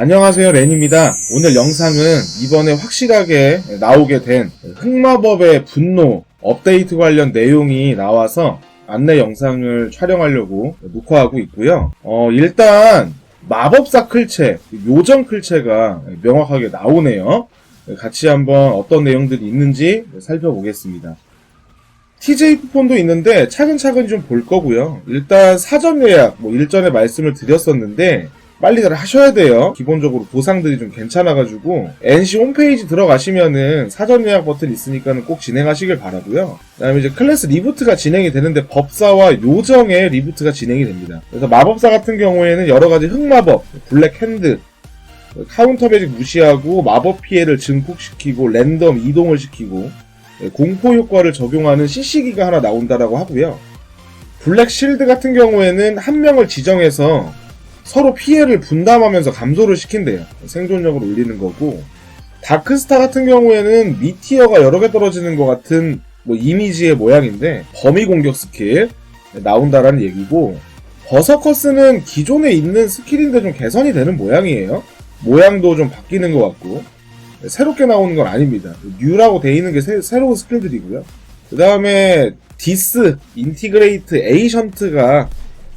안녕하세요 렌입니다. 오늘 영상은 이번에 확실하게 나오게 된 흑마법의 분노 업데이트 관련 내용이 나와서 안내 영상을 촬영하려고 녹화하고 있고요. 어, 일단 마법사 클체, 요정 클체가 명확하게 나오네요. 같이 한번 어떤 내용들이 있는지 살펴보겠습니다. TJ 쿠폰도 있는데 차근차근 좀 볼 거고요. 일단 사전 예약 뭐 일전에 말씀을 드렸었는데 빨리들 하셔야 돼요. 기본적으로 보상들이 좀 괜찮아가지고 NC 홈페이지 들어가시면은 사전 예약 버튼 있으니까는 꼭 진행하시길 바라고요. 그다음에 이제 클래스 리부트가 진행이 되는데 법사와 요정의 리부트가 진행이 됩니다. 그래서 마법사 같은 경우에는 여러 가지 흑마법, 블랙 핸드, 카운터 매직 무시하고 마법 피해를 증폭시키고 랜덤 이동을 시키고 예, 공포 효과를 적용하는 CC기가 하나 나온다라고 하고요. 블랙 실드 같은 경우에는 한 명을 지정해서 서로 피해를 분담하면서 감소를 시킨대요. 생존력을 올리는 거고 다크스타 같은 경우에는 미티어가 여러 개 떨어지는 것 같은 뭐 이미지의 모양인데 범위 공격 스킬 나온다라는 얘기고 버서커스는 기존에 있는 스킬인데 좀 개선이 되는 모양이에요. 모양도 좀 바뀌는 것 같고 새롭게 나오는 건 아닙니다. 뉴라고 돼 있는 게 새, 새로운 스킬들이고요. 그 다음에 디스, 인티그레이트, 에이션트가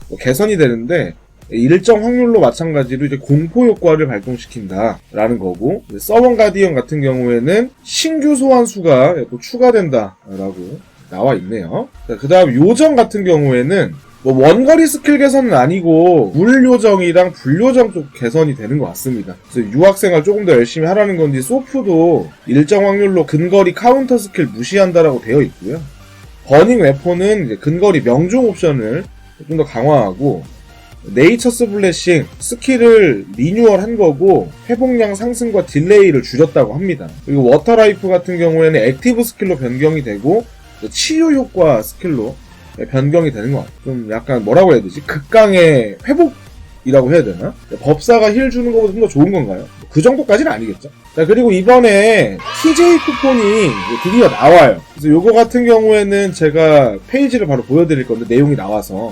뭐 개선이 되는데 일정 확률로 마찬가지로 이제 공포 효과를 발동시킨다라는 거고 서먼 가디언 같은 경우에는 신규 소환수가 또 추가된다라고 나와 있네요. 그 다음 요정 같은 경우에는 뭐 원거리 스킬 개선은 아니고 물 요정이랑 불 요정 쪽 개선이 되는 것 같습니다. 그래서 유학생활 조금 더 열심히 하라는 건지 소프도 일정 확률로 근거리 카운터 스킬 무시한다라고 되어 있고요. 버닝 이제 근거리 명중 옵션을 좀 더 강화하고 네이처스 블레싱 스킬을 리뉴얼 한 거고 회복량 상승과 딜레이를 줄였다고 합니다. 그리고 워터라이프 같은 경우에는 액티브 스킬로 변경이 되고 치유 효과 스킬로 변경이 되는 것 같아요. 좀 약간 뭐라고 해야 되지? 극강의 회복 이라고 해야 되나? 법사가 힐 주는 것보다 좀 더 좋은 건가요? 그 정도까지는 아니겠죠? 자, 그리고 이번에 TJ 쿠폰이 드디어 나와요. 그래서 요거 같은 경우에는 제가 페이지를 바로 보여드릴 건데 내용이 나와서 음,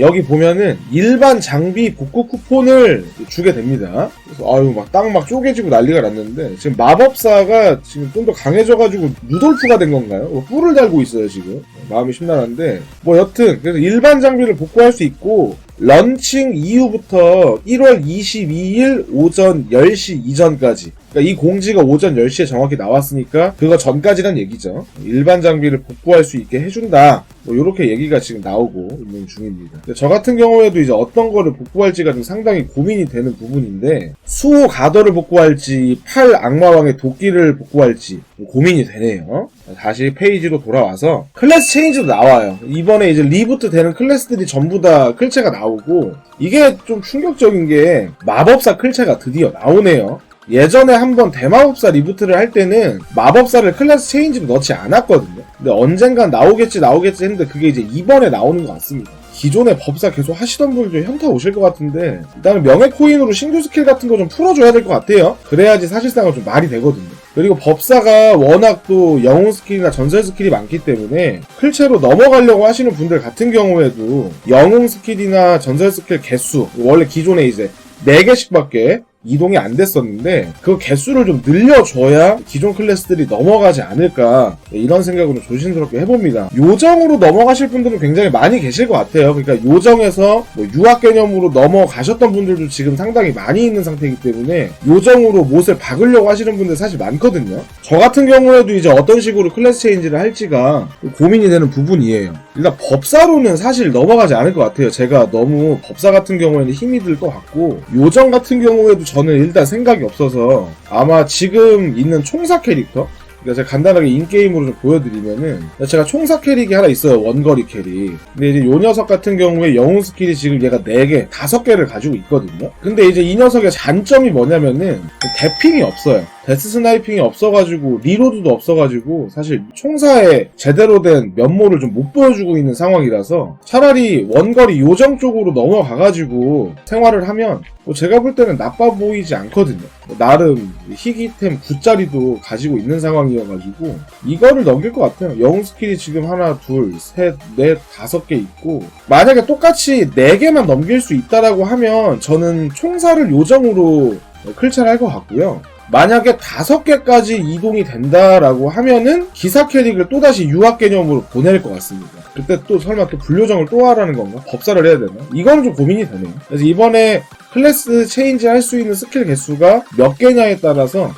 여기 보면은 일반 장비 복구 쿠폰을 주게 됩니다. 그래서 아유 막 땅 막 쪼개지고 난리가 났는데 지금 마법사가 지금 좀 더 강해져가지고 루돌프가 된 건가요? 뭐 뿔을 달고 있어요 지금 마음이 심란한데 뭐 여튼 그래서 일반 장비를 복구할 수 있고 런칭 이후부터 1월 22일 오전 10시 이전까지 그러니까 이 공지가 오전 10시에 정확히 나왔으니까 그거 전까지란 얘기죠. 일반 장비를 복구할 수 있게 해준다. 뭐 이렇게 얘기가 지금 나오고 있는 중입니다. 저 같은 경우에도 이제 어떤 거를 복구할지가 좀 상당히 고민이 되는 부분인데 수호 가더를 복구할지 팔 악마왕의 도끼를 복구할지 고민이 되네요. 다시 페이지로 돌아와서 클래스 체인지도 나와요. 이번에 이제 리부트 되는 클래스들이 전부 다 클체가 나오고 이게 좀 충격적인 게 마법사 클체가 드디어 나오네요. 예전에 한번 대마법사 리부트를 할 때는 마법사를 클래스 체인지로 넣지 않았거든요. 근데 언젠간 나오겠지 나오겠지 했는데 그게 이제 이번에 나오는 것 같습니다. 기존에 법사 계속 하시던 분들 현타 오실 것 같은데 일단은 명예 코인으로 신규 스킬 같은 거 좀 풀어줘야 될 것 같아요. 그래야지 사실상은 좀 말이 되거든요. 그리고 법사가 워낙 또 영웅 스킬이나 전설 스킬이 많기 때문에 클체로 넘어가려고 하시는 분들 같은 경우에도 영웅 스킬이나 전설 스킬 개수 원래 기존에 이제 4개씩밖에 이동이 안 됐었는데 그 개수를 좀 늘려줘야 기존 클래스들이 넘어가지 않을까 이런 생각으로 조심스럽게 해봅니다. 요정으로 넘어가실 분들은 굉장히 많이 계실 것 같아요. 그러니까 요정에서 뭐 유학 개념으로 넘어가셨던 분들도 지금 상당히 많이 있는 상태이기 때문에 요정으로 못을 박으려고 하시는 분들 사실 많거든요. 저 같은 경우에도 이제 어떤 식으로 클래스 체인지를 할지가 고민이 되는 부분이에요. 일단 법사로는 사실 넘어가지 않을 것 같아요. 제가 너무 법사 같은 경우에는 힘이 들 것 같고 요정 같은 경우에도 저는 일단 생각이 없어서 아마 지금 있는 총사 캐릭터? 그러니까 제가 간단하게 인게임으로 좀 보여드리면은 제가 총사 캐릭이 하나 있어요 원거리 캐릭. 근데 이제 요 녀석 같은 경우에 영웅 스킬이 지금 얘가 4개, 5개를 가지고 있거든요. 근데 이제 이 녀석의 단점이 뭐냐면은 대핑이 없어요 데스 스나이핑이 없어가지고 리로드도 없어가지고 사실 총사에 제대로 된 면모를 좀 못 보여주고 있는 상황이라서 차라리 원거리 요정 쪽으로 넘어가가지고 생활을 하면 뭐 제가 볼 때는 나빠 보이지 않거든요. 뭐 나름 희귀템 9짜리도 가지고 있는 상황이어가지고 이거를 넘길 것 같아요. 영웅 스킬이 지금 하나, 둘, 셋, 넷, 다섯 개 있고 만약에 똑같이 네 개만 넘길 수 있다라고 하면 저는 총사를 요정으로 클차를 할것 같고요. 만약에 다섯 개까지 이동이 된다라고 하면은 기사 캐릭을 또다시 유학 개념으로 보낼 것 같습니다. 그때 또 설마 또 분료정을 또 하라는 건가? 법사를 해야 되나? 이건 좀 고민이 되네요. 그래서 이번에 클래스 체인지 할 수 있는 스킬 개수가 몇 개냐에 따라서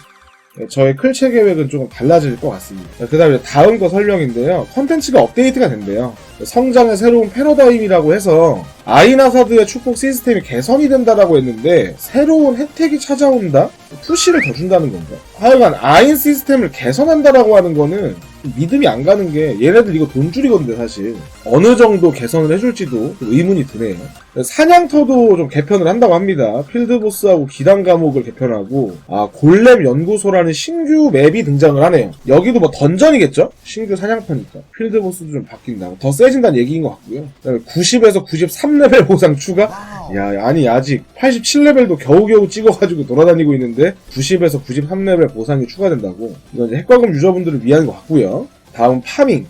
저의 클체 계획은 조금 달라질 것 같습니다. 그 다음에 다음 거 설명인데요. 컨텐츠가 업데이트가 된대요. 성장의 새로운 패러다임이라고 해서 아이나사드의 축복 시스템이 개선이 된다라고 했는데 새로운 혜택이 찾아온다? 푸시를 더 준다는 건가? 하여간 아인 시스템을 개선한다라고 하는 거는 좀 믿음이 안 가는 게 얘네들 이거 돈줄이거든요 사실 어느 정도 개선을 해줄지도 좀 의문이 드네요 사냥터도 좀 개편을 한다고 합니다 필드보스하고 기단 과목을 개편하고 아 골렘 연구소라는 신규 맵이 등장을 하네요 여기도 뭐 던전이겠죠? 신규 사냥터니까 필드보스도 좀 바뀐다 더세 진다는 얘기인 것 같고요 그다음에 90에서 93레벨 보상 추가 야, 아니, 아직 87레벨도 겨우겨우 찍어가지고 돌아다니고 있는데, 90에서 93레벨 보상이 추가된다고. 이건 핵과금 유저분들을 위한 것 같고요 다음, 파밍.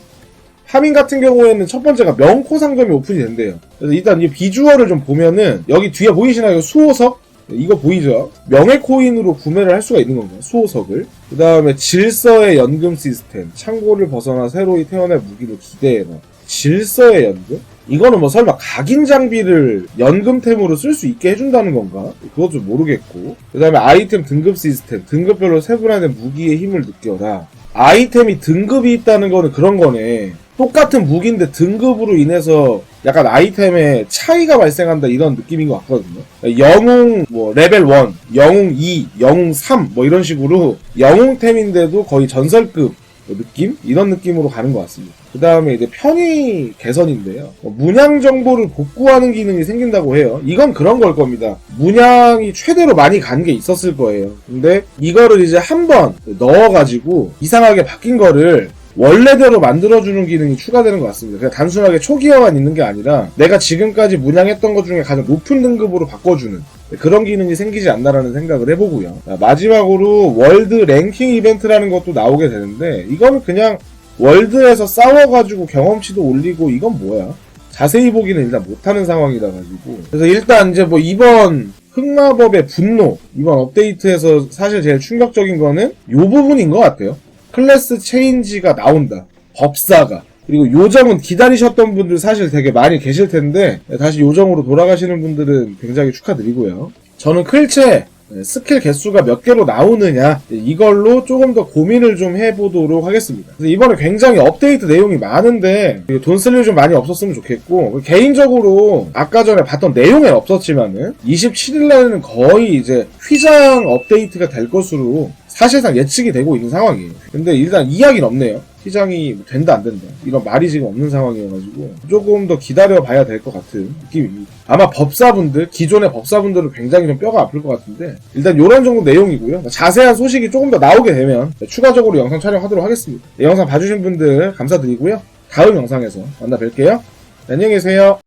파밍 같은 경우에는 첫 번째가 명코 상점이 오픈이 된대요. 그래서 일단 이 비주얼을 좀 보면은, 여기 뒤에 보이시나요? 수호석? 이거 보이죠? 명예 코인으로 구매를 할 수가 있는 건가요? 수호석을. 그 다음에 질서의 연금 시스템. 창고를 벗어나 새로이 태어날 무기를 기대해라. 질서의 연금? 이거는 뭐 설마 각인 장비를 연금템으로 쓸 수 있게 해준다는 건가? 그것도 좀 모르겠고. 그 다음에 아이템 등급 시스템. 등급별로 세분화된 무기의 힘을 느껴라. 아이템이 등급이 있다는 거는 그런 거네. 똑같은 무기인데 등급으로 인해서 약간 아이템에 차이가 발생한다 이런 느낌인 것 같거든요. 영웅 뭐 레벨 1, 영웅 2, 영웅 3 뭐 이런 식으로 영웅템인데도 거의 전설급 느낌? 이런 느낌으로 가는 것 같습니다. 그 다음에 이제 편의 개선인데요. 뭐 문양 정보를 복구하는 기능이 생긴다고 해요. 이건 그런 걸 겁니다. 문양이 최대로 많이 간 게 있었을 거예요. 근데 이거를 이제 한 번 넣어가지고 이상하게 바뀐 거를 원래대로 만들어주는 기능이 추가되는 것 같습니다. 그냥 단순하게 초기화만 있는 게 아니라 내가 지금까지 문양했던 것 중에 가장 높은 등급으로 바꿔주는 그런 기능이 생기지 않나라는 생각을 해보고요. 자, 마지막으로 월드 랭킹 이벤트라는 것도 나오게 되는데 이거는 그냥 월드에서 싸워가지고 경험치도 올리고 이건 뭐야? 자세히 보기는 일단 못하는 상황이라 가지고 그래서 일단 이제 뭐 이번 흑마법의 분노 이번 업데이트에서 사실 제일 충격적인 거는 이 부분인 것 같아요. 클래스 체인지가 나온다. 법사가. 그리고 요정은 기다리셨던 분들 사실 되게 많이 계실 텐데 다시 요정으로 돌아가시는 분들은 굉장히 축하드리고요. 저는 클체 네, 스킬 개수가 몇 개로 나오느냐 이걸로 조금 더 고민을 좀 해보도록 하겠습니다. 그래서 이번에 굉장히 업데이트 내용이 많은데 돈 쓸 일 좀 많이 없었으면 좋겠고 개인적으로 아까 전에 봤던 내용엔 없었지만은 27일 날에는 거의 이제 휘장 업데이트가 될 것으로 사실상 예측이 되고 있는 상황이에요. 근데 일단 이야기는 없네요. 휘장이 뭐 된다 안 된다 이런 말이 지금 없는 상황이어가지고 조금 더 기다려 봐야 될 것 같은 느낌입니다. 아마 법사분들 기존의 법사분들은 굉장히 좀 뼈가 아플 것 같은데 일단 이런 정도 내용이고요. 자세한 소식이 조금 더 나오게 되면 추가적으로 영상 촬영하도록 하겠습니다. 이 영상 봐주신 분들 감사드리고요. 다음 영상에서 만나 뵐게요. 안녕히 계세요.